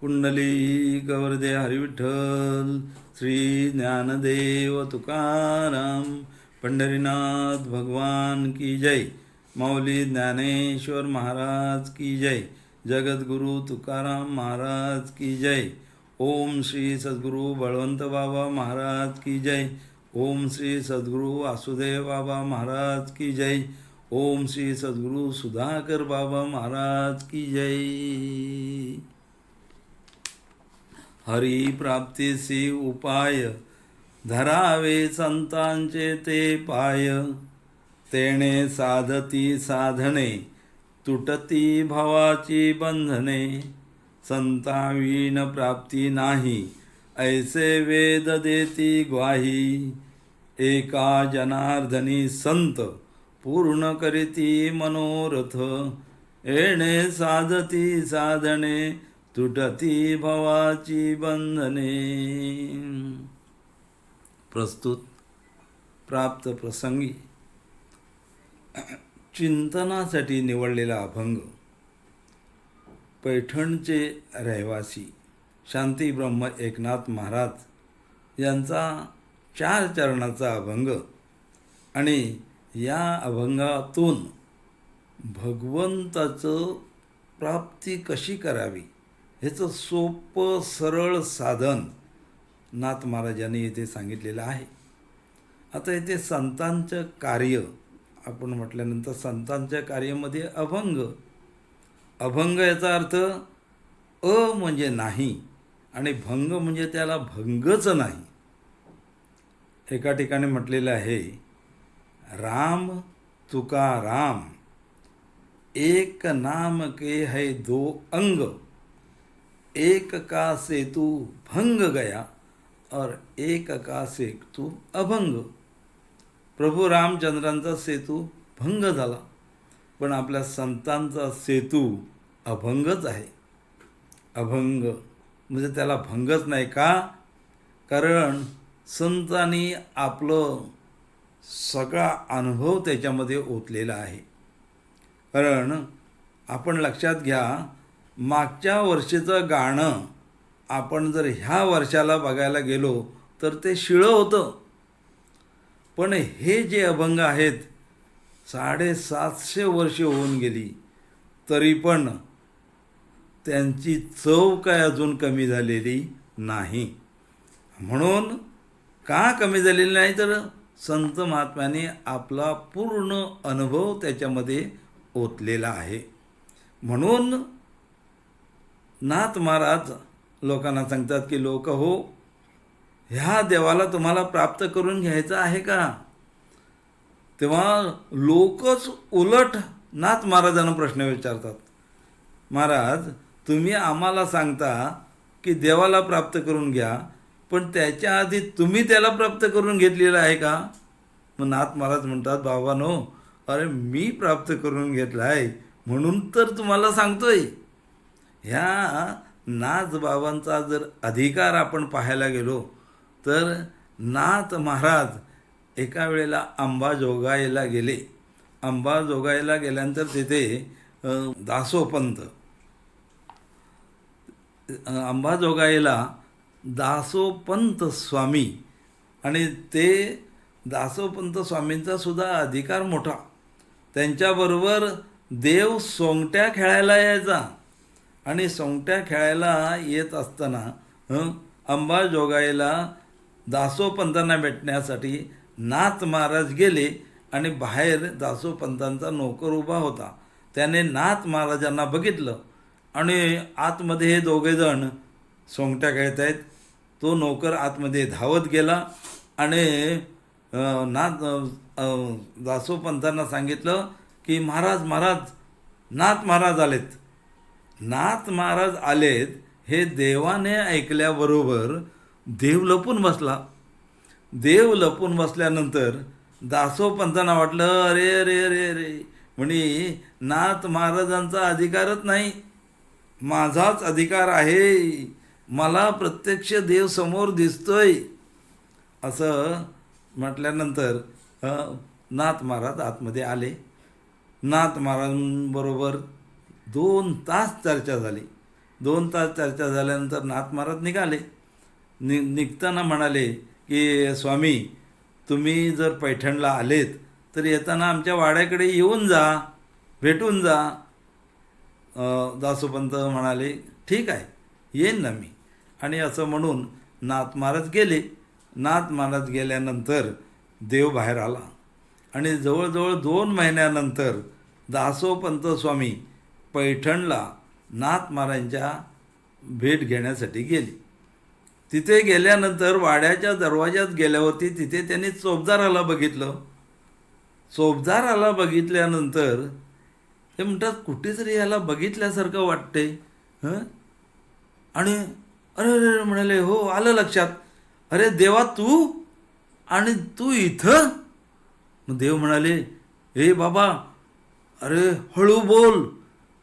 पुंडली गवरदे हरिविठ्ठल श्री ज्ञानदेव तुकाराम पंढरीनाथ भगवान की जय माऊली ज्ञानेश्वर महाराज की जय जगद्गुरु तुकाराम महाराज की जय ओम श्री सद्गुरु बळवंत बाबा महाराज की जय ओम श्री सद्गुरु वासुदेव बाबा महाराज की जय ओम श्री सद्गुरु सुधाकर बाबा महाराज की जय। हरी प्राप्तीसी उपाय. धरावे संतांचे ते पाय. तेणे साधती साधने तुटती भवाची बंधने. संतावीन प्राप्ती नाही ऐसे वेद देती ग्वाही. एका जनार्दनी संत पूर्ण करीती मनोरथ. येणे साधती साधने तुटती भवाची बंधने. प्रस्तुत प्राप्त प्रसंगी चिंतनासाठी निवडलेला अभंग पैठणचे रहिवासी शांती ब्रह्म एकनाथ महाराज यांचा चार चरणाचा अभंग आणि या अभंगातून भगवंताचं प्राप्ती कशी करावी? ह्याचं सोपं सरळ साधन नाथ महाराजांनी येथे सांगितलेलं आहे. आता येथे संतांचं कार्य आपण म्हटल्यानंतर संतांच्या कार्यामध्ये अभंग. अभंग याचा अर्थ अ म्हणजे नाही आणि भंग म्हणजे त्याला भंगच नाही. एका ठिकाणी म्हटलेलं आहे राम तुका राम एक नाम के है दो अंग. एक का सेतु भंग गया और एक का सेतु अभंग. प्रभू रामचंद्रांचा सेतू भंग झाला पण आपल्या संतांचा सेतू अभंगच आहे. अभंग म्हणजे त्याला भंगच नाही का? कारण संतांनी आपलं सगळा अनुभव त्याच्यामध्ये ओतलेला आहे. कारण आपण लक्षात घ्या मागच्या वर्षीचं गाणं आपण जर ह्या वर्षाला बघायला गेलो तर ते शिळं होतं. पण हे जे अभंग आहेत साडेसातशे वर्षे होऊन गेली तरी पण त्यांची चव काय अजून कमी झालेली नाही. म्हणून का कमी झालेली नाही तर संत महात्म्याने आपला पूर्ण अनुभव त्याच्यामध्ये ओतलेला आहे. म्हणून नाथ महाराज लोकांना सांगतात की लोक हो ह्या देवाला तुम्हाला प्राप्त करून घ्यायचं आहे का? तेव्हा लोकच उलट नाथ महाराजांना प्रश्न विचारतात. महाराज तुम्ही आम्हाला सांगता की देवाला प्राप्त करून घ्या पण त्याच्या आधी तुम्ही त्याला प्राप्त करून घेतलेलं आहे का? मग नाथ महाराज म्हणतात बाबानो अरे मी प्राप्त करून घेतला आहे म्हणून तर तुम्हाला सांगतोय. ह्या नाथबाबांचा जर अधिकार आपण पाहायला गेलो तर नाथ महाराज एका वेळेला अंबाजोगाईला गेले. अंबाजोगाईला गेल्यानंतर तिथे दासोपंत अंबाजोगाईला दासोपंत स्वामी आणि ते दासोपंत स्वामींचा सुद्धा अधिकार मोठा. त्यांच्याबरोबर देव सोंगट्या खेळायला यायचा. आणि सोंगट्या खेळायला येत असताना अंबाजोगाईला दासोपंतांना भेटण्यासाठी नाथ महाराज गेले आणि बाहेर दासोपंतांचा नोकर उभा होता. त्याने नाथ महाराजांना बघितलं आणि आतमध्ये हे दोघेजण सोंगट्या खेळत आहेत तो नोकर आतमध्ये धावत गेला आणि नाथ दासोपंतांना सांगितलं की महाराज महाराज नाथ महाराज आलेत. नाथ महाराज आलेत हे देवाने ऐकल्याबरोबर देव लपून बसला. देव लपून बसल्यानंतर दासोपंतांना वाटलं अरे अरे अरे अरे म्हणे नाथ महाराजांचा अधिकारच नाही. माझाच अधिकार आहे. मला प्रत्यक्ष देव समोर दिसतोय. असं म्हटल्यानंतर नाथ महाराज आतमध्ये आले. नाथ महाराजांबरोबर दोन तास चर्चा झाली. दोन तास चर्चा झाल्यानंतर नाथ महाराज निघाले. नि निघताना म्हणाले की स्वामी तुम्ही जर पैठणला आलेत तर येताना आमच्या वाड्याकडे येऊन जा भेटून जा. दासोपंत म्हणाले ठीक आहे येईन ना मी. आणि असं म्हणून नाथ महाराज गेले. नाथ महाराज गेल्यानंतर देव बाहेर आला. आणि जवळजवळ दोन महिन्यानंतर दासोपंत स्वामी पैठणला नाथ महाराजांच्या भेट घेण्यासाठी गेली. तिथे गेल्यानंतर वाड्याच्या दरवाज्यात गेल्यावरती तिथे त्यांनी चोपदाराला बघितलं. चोपदाराला बघितल्यानंतर ते म्हणतात कुठेतरी याला बघितल्यासारखं वाटते हं? आणि अरे अरे अरे म्हणाले हो आलं लक्षात. अरे देवा तू? आणि तू इथं? मग देव म्हणाले हे बाबा अरे हळू बोल.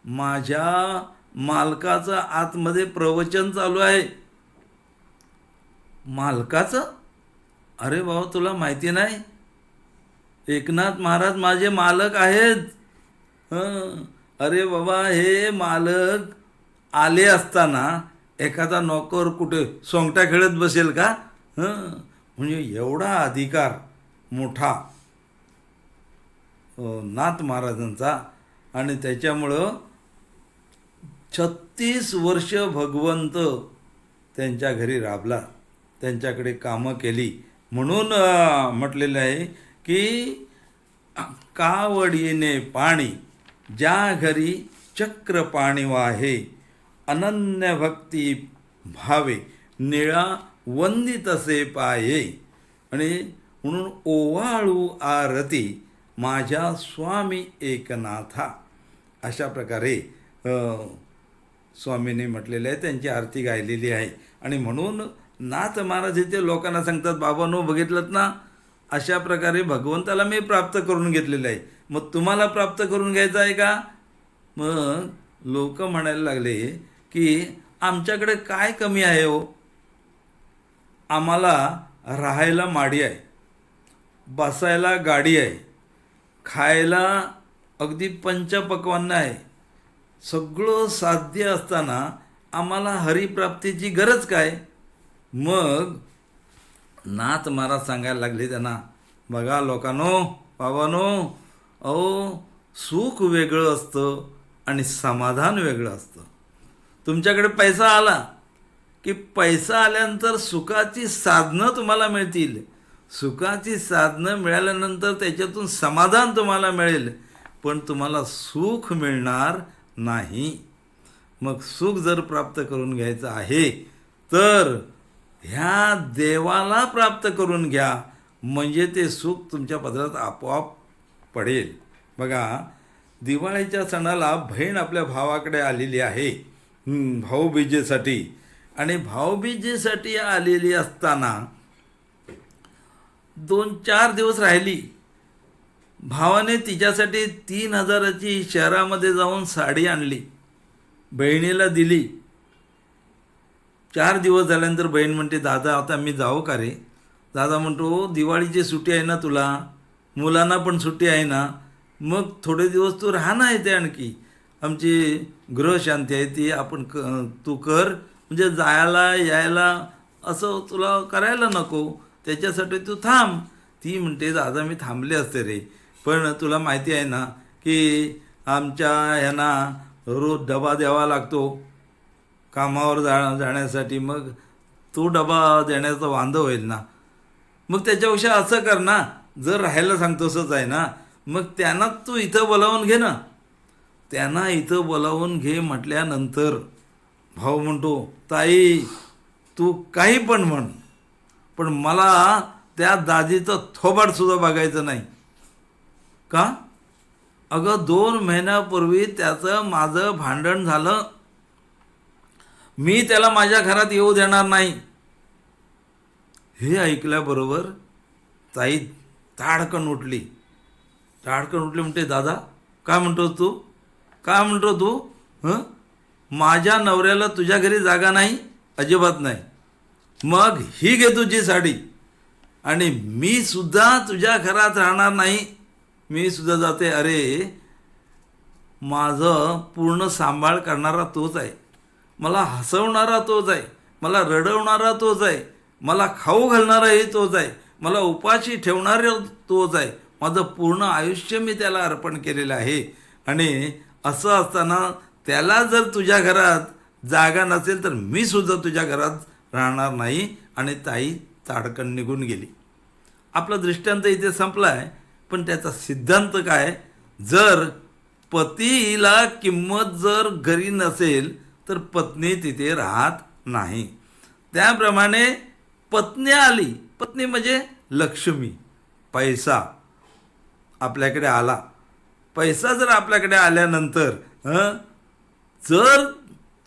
माझ्या मालकाचं आतमध्ये प्रवचन चालू आहे. मालकाचं? अरे बाबा तुला माहिती नाही? एकनाथ महाराज माझे मालक आहेत. हं. अरे बाबा हे मालक आले असताना एखादा नोकर कुठे सोंगटा खेळत बसेल का? हं. म्हणजे एवढा अधिकार मोठा. नाथ महाराजांचा. आणि त्याच्यामुळं छत्तीस वर्ष भगवंत त्यांच्या घरी राबला त्यांच्याकडे कामं केली. म्हणून म्हटलेलं आहे की कावडीने पाणी ज्या घरी चक्र पाणी वाहे अनन्य भक्ती भावे निळा वंदितसे पाये. आणि म्हणून ओवाळू आरती माझ्या स्वामी एकनाथा. अशा प्रकारे स्वामींनी म्हटलेले आहे त्यांची आरती गायलेली आहे. आणि म्हणून नाथ महाराज इथे लोकांना सांगतात बाबांनो बघितलं ना? अशा प्रकारे भगवंताला मी प्राप्त करून घेतलेलं आहे. मग तुम्हाला प्राप्त करून घ्यायचं आहे का? मग लोक म्हणायला लागले की आमच्याकडे काय कमी आहे हो? आम्हाला राहायला माडी आहे बसायला गाडी आहे खायला अगदी पंचपक्वान्न आहे सगळं साध्य असताना आम्हाला हरिप्राप्तीची गरज काय? मग नाथ महाराज सांगायला लागले त्यांना बघा लोकांनो बाबानो अहो सुख वेगळं असतं आणि समाधान वेगळं असतं. तुमच्याकडे पैसा आला की पैसा आल्यानंतर सुखाची साधनं तुम्हाला मिळतील. सुखाची साधनं मिळाल्यानंतर त्याच्यातून समाधान तुम्हाला मिळेल. पण तुम्हाला सुख मिळणार नाही. मग सुख जर प्राप्त करून घ्यायचं आहे तर ह्या देवाला प्राप्त करून घ्या. म्हणजे ते सुख तुमच्या पदरात आपोआप पडेल. बघा दिवाळीच्या सणाला बहीण आपल्या भावाकडे आलेली आहे. भाऊबीजेसाठी. आणि भाऊबीजेसाठी आलेली असताना दोन चार दिवस राहिली. भावाने तिच्यासाठी तीन हजाराची शहरामध्ये जाऊन साडी आणली. बहिणीला दिली. चार दिवस झाल्यानंतर बहीण म्हणते दादा आता मी जाऊ का रे? दादा म्हणतो हो, दिवाळीची सुट्टी आहे ना तुला? मुलांना पण सुट्टी आहे ना? मग थोडे दिवस तू राहणार येते आणखी. आमची गृहशांती आहे ती आपण क तू कर. म्हणजे जायला यायला असं तुला करायला नको. त्याच्यासाठी तू थांब. ती म्हणते दादा मी थांबले असते रे. पण तुला माहिती आहे ना की आमच्या ह्यांना रोज डबा द्यावा लागतो. कामावर जा जाण्यासाठी. मग तो डबा देण्याचं वांदं होईल ना. मग त्याच्यापेक्षा असं कर ना. जर राहायला सांगतोसच आहे ना. मग त्यांना तू इथं बोलावून घे ना. त्यांना इथं बोलावून घे म्हटल्यानंतर. भाऊ म्हणतो ताई तू काही पण म्हण. पण मला त्या दाजीचं थोबाडसुद्धा बघायचं नाही. का? अगं दोन महिन्यापूर्वी त्याचं माझं भांडण झालं. मी त्याला माझ्या घरात येऊ देणार नाही. हे ऐकल्याबरोबर ताई ताडकन उठली. ताडकन उठली म्हणते दादा काय म्हणतो तू? काय म्हणतो तू? हं? माझ्या नवऱ्याला तुझ्या घरी जागा नाही अजिबात नाही. मग ही घे तुझी साडी. आणि मी सुद्धा तुझ्या घरात राहणार नाही मी सुद्धा जाते अरे माझं पूर्ण सांभाळ करणारा तोच आहे. मला हसवणारा तोच आहे मला रडवणारा तोच आहे मला खाऊ घालणाराही तोच आहे मला उपाशी ठेवणारा तोच आहे. माझं पूर्ण आयुष्य मी त्याला अर्पण केलेलं आहे. आणि असं असताना त्याला जर तुझ्या घरात जागा नसेल तर मी सुद्धा तुझ्या घरात राहणार नाही. आणि ताई ताडकन निघून गेली. आपला दृष्टांत इथे संपला आहे पण त्याचा सिद्धांत काय? जर पतीला किंमत जर घरी नसेल तर पत्नी तिथे राहत नाही. त्याप्रमाणे पत्नी आली. पत्नी म्हणजे लक्ष्मी. पैसा आपल्याकडे आला. पैसा जर आपल्याकडे आल्यानंतर हं, जर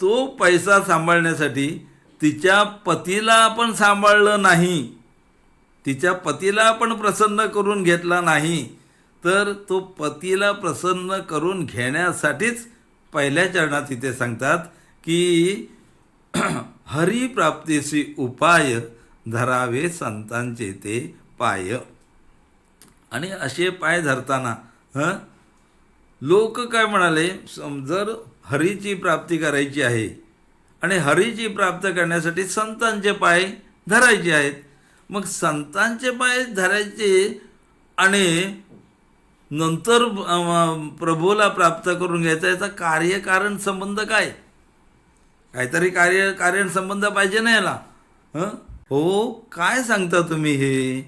तो पैसा सांभाळण्यासाठी तिच्या पतीला आपण सांभाळलं नाही तिच्या पतीला पण प्रसन्न करून घेतला नाही तर तो पतीला प्रसन्न करून घेण्यासाठीच पहिल्या चरणात इथे सांगतात की हरिप्राप्तीशी उपाय धरावे संतांचे ते पाय. आणि असे पाय धरताना हं? लोक काय म्हणाले जर हरीची प्राप्ती करायची आहे आणि हरीची प्राप्त करण्यासाठी संतांचे पाय धरायचे आहेत मग संतांचे पाय धरायचे आणि नंतर प्रभूला प्राप्त करून घ्यायचा याचा कार्यकारण संबंध काय? काहीतरी कार्य कारण संबंध पाहिजे ना याला हो काय सांगता तुम्ही हे?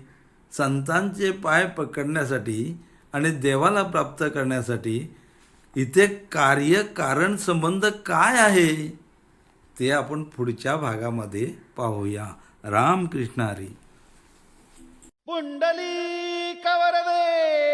संतांचे पाय पकडण्यासाठी आणि देवाला प्राप्त करण्यासाठी इथे कार्य कारण संबंध काय आहे? ते आपण पुढच्या भागामध्ये पाहूया. रामकृष्ण हरी. पुंडली कवरदे